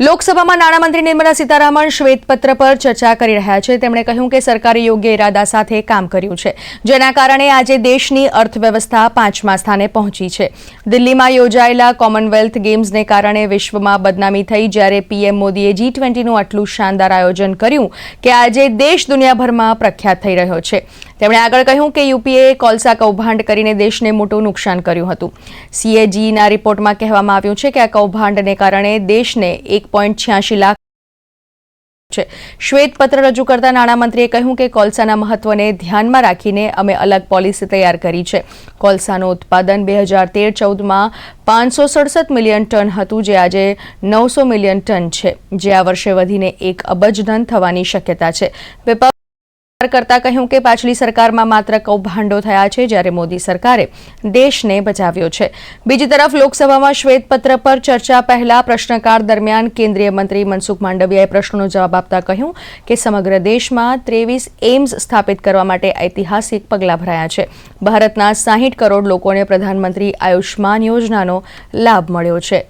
લોકસભામાં નાણામંત્રી નિર્મલા સીતારામન શ્વેતપત્ર પર ચર્ચા કરી રહ્યા છે. તેમણે કહ્યું કે સરકારે યોગ્ય ઇરાદા સાથે કામ કર્યું છે. જેના કારણે આજે દેશની અર્થવ્યવસ્થા પાંચમા સ્થાને પહોંચી છે. દિલ્હીમાં યોજાયેલા કોમનવેલ્થ ગેમ્સને કારણે વિશ્વમાં બદનામી થઈ જ્યારે પીએમ મોદીએ જી ટ્વેન્ટીનું આટલું શાનદાર આયોજન કર્યું કે આજે દેશ દુનિયાભરમાં પ્રખ્યાત થઈ રહ્યો છે. તેમણે આગળ કહ્યું કે યુપીએ કોલસા કૌભાંડ કરીને દેશને મોટું નુકસાન કર્યું હતું. સીએજીના રિપોર્ટમાં કહેવામાં આવ્યું છે કે આ કૌભાંડને કારણે દેશને એક પોઈન્ટ છ્યાસી લાખ છે. શ્વેતપત્ર રજૂ કરતા નાણામંત્રીએ કહ્યું કે કોલસાના મહત્વને ધ્યાનમાં રાખીને અમે અલગ પોલિસી તૈયાર કરી છે. કોલસાનું ઉત્પાદન બે હજાર તેર ચૌદમાં પાંચસો સડસઠ મિલિયન ટન હતું, જે આજે નવસો મિલિયન ટન છે. જે આ વર્ષે વધીને એક અબજ ધન થવાની શક્યતા છે. વેપાર કરતા કહ્યું કે પાછલી સરકારમાં માત્ર કૌભાંડો થયા છે જ્યારે મોદી સરકારે દેશને બચાવ્યો છે. બીજી તરફ લોકસભામાં શ્વેતપત્ર પર ચર્ચા પહેલા પ્રશ્નકાળ દરમિયાન કેન્દ્રીય મંત્રી મનસુખ માંડવિયાએ પ્રશ્નનો જવાબ આપતા કહ્યું કે સમગ્ર દેશમાં ત્રેવીસ એમ્સ સ્થાપિત કરવા માટે ઐતિહાસિક પગલાં ભરાયા છે. ભારતના સાહીઠ કરોડ લોકોને પ્રધાનમંત્રી આયુષ્માન યોજનાનો લાભ મળ્યો છે.